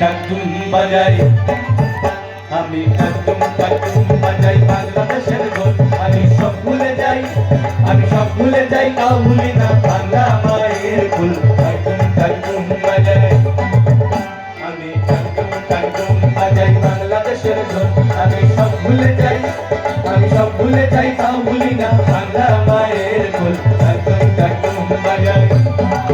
টাকটুম বাজাই, আমি টাকটুম টাকটুম বাজাই বাংলাদেশের ঢোল আমি সব ভুলে যাই, আমি সব ভুলে যাই তাও ভুলি না বাংলা মায়ের ফুল। টাকটুম টাকটুম বাজাই, আমি টাকটুম টাকটুম বাজাই বাংলাদেশের ঢোল ভুলে যাই তাও ভুলি না বাংলা মায়ের কোল টাকটুম টাকটুম বাজাই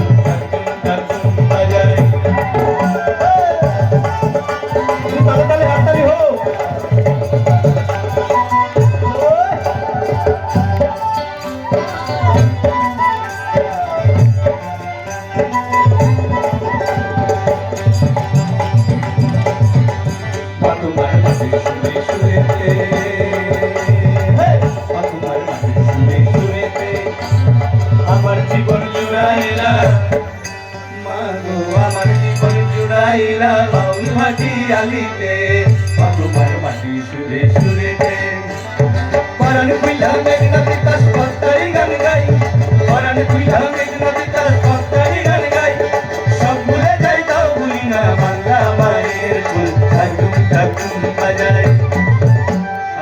জুড়াইলা। বাউল মাটি আলিতে। তোমার মাটি সুরে সুরেতে পরাণ খুইলা মেঘনা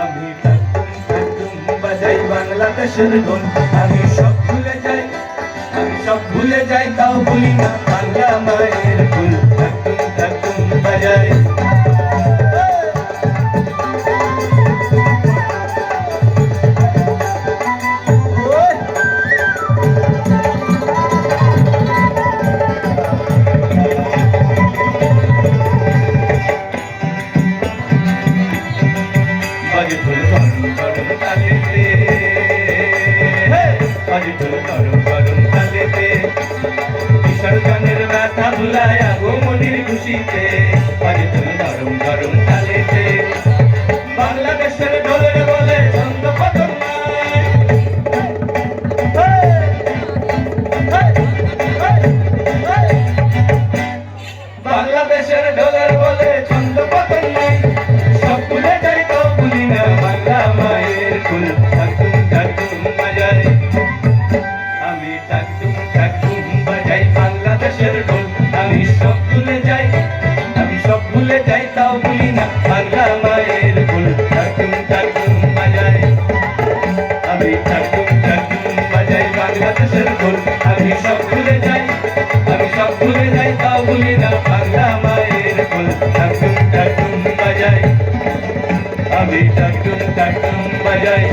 আমি বাজাই বাংলাদেশের ঢোল আমি সব ভুলে যাই, আমি সব ভুলে যাই, তাও ভুলি না বাংলা মায়ের ফুল টাকুম টাকুম বাজাই ফুল গরম গরম তালেতে বাজে ফুল গরম গরম তালেতে কিশোর গানের ব্যথা ভুলায় গো মনির খুশিতে। না ভাঙা মায়ের ফুল ঠাকুম ঠাকুম আমি ঠাকুম ঠাকুম বাজাই বাংলাদেশের ফুল। সব ভুলে যাই, আমি সব ভুলে যাই তাও ভুলি না ভাঙা মায়ের ফুল ঠাকুম ঠাকুম বাজাই আমি ঠাকুম ঠাকুম বাজাই।